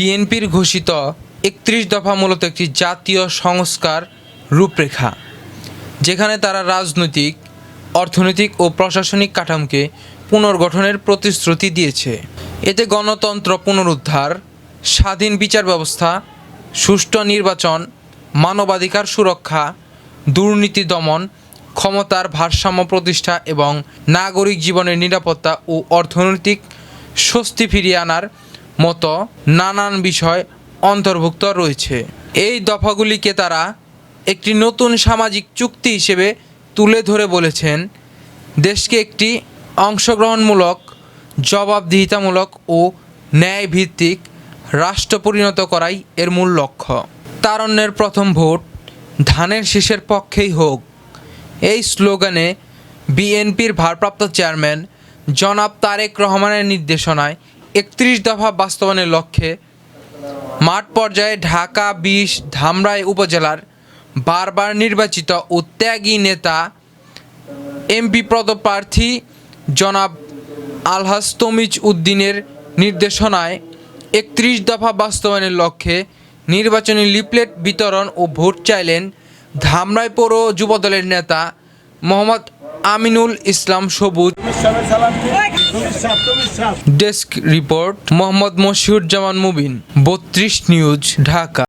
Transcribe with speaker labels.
Speaker 1: বিএনপির ঘোষিত একত্রিশ দফা মূলত একটি জাতীয় সংস্কার রূপরেখা, যেখানে তারা রাজনৈতিক, অর্থনৈতিক ও প্রশাসনিক কাঠামোকে পুনর্গঠনের প্রতিশ্রুতি দিয়েছে। এতে গণতন্ত্র পুনরুদ্ধার, স্বাধীন বিচার ব্যবস্থা, সুষ্ঠু নির্বাচন, মানবাধিকার সুরক্ষা, দুর্নীতি দমন, ক্ষমতার ভারসাম্য প্রতিষ্ঠা এবং নাগরিক জীবনের নিরাপত্তা ও অর্থনৈতিক স্বস্তি ফিরিয়ে আনার মতো নানান বিষয় অন্তর্ভুক্ত রয়েছে। এই দফাগুলিকে তারা একটি নতুন সামাজিক চুক্তি হিসেবে তুলে ধরে বলেছেন। দেশকে একটি অংশগ্রহণমূলক, জবাবদিহিতামূলক ও ন্যায়ভিত্তিক রাষ্ট্র পরিণত করাই এর মূল লক্ষ্য। তারণ্যের প্রথম ভোট ধানের শীষের পক্ষেই হোক। এই স্লোগানে বিএনপির ভারপ্রাপ্ত চেয়ারম্যান জনাব তারেক রহমানের নির্দেশনায় একত্রিশ দফা বাস্তবায়নের লক্ষ্যে মাঠ পর্যায়ে ঢাকা বিশ, ধামরাই উপজেলার বারবার নির্বাচিত ও ত্যাগী নেতা এমপি পদপ্রার্থী জনাব আলহাজ তমিজ উদ্দিনের নির্দেশনায় একত্রিশ দফা বাস্তবায়নের লক্ষ্যে নির্বাচনী লিফলেট বিতরণ ও ভোট চাইলেন ধামরাই পৌর যুবদলের নেতা মোহাম্মদ আমিনুল ইসলাম সবুজ। ডেস্ক রিপোর্ট মোহাম্মদ মশিউজ্জামান মুবিন বত্রিশ নিউজ ঢাকা।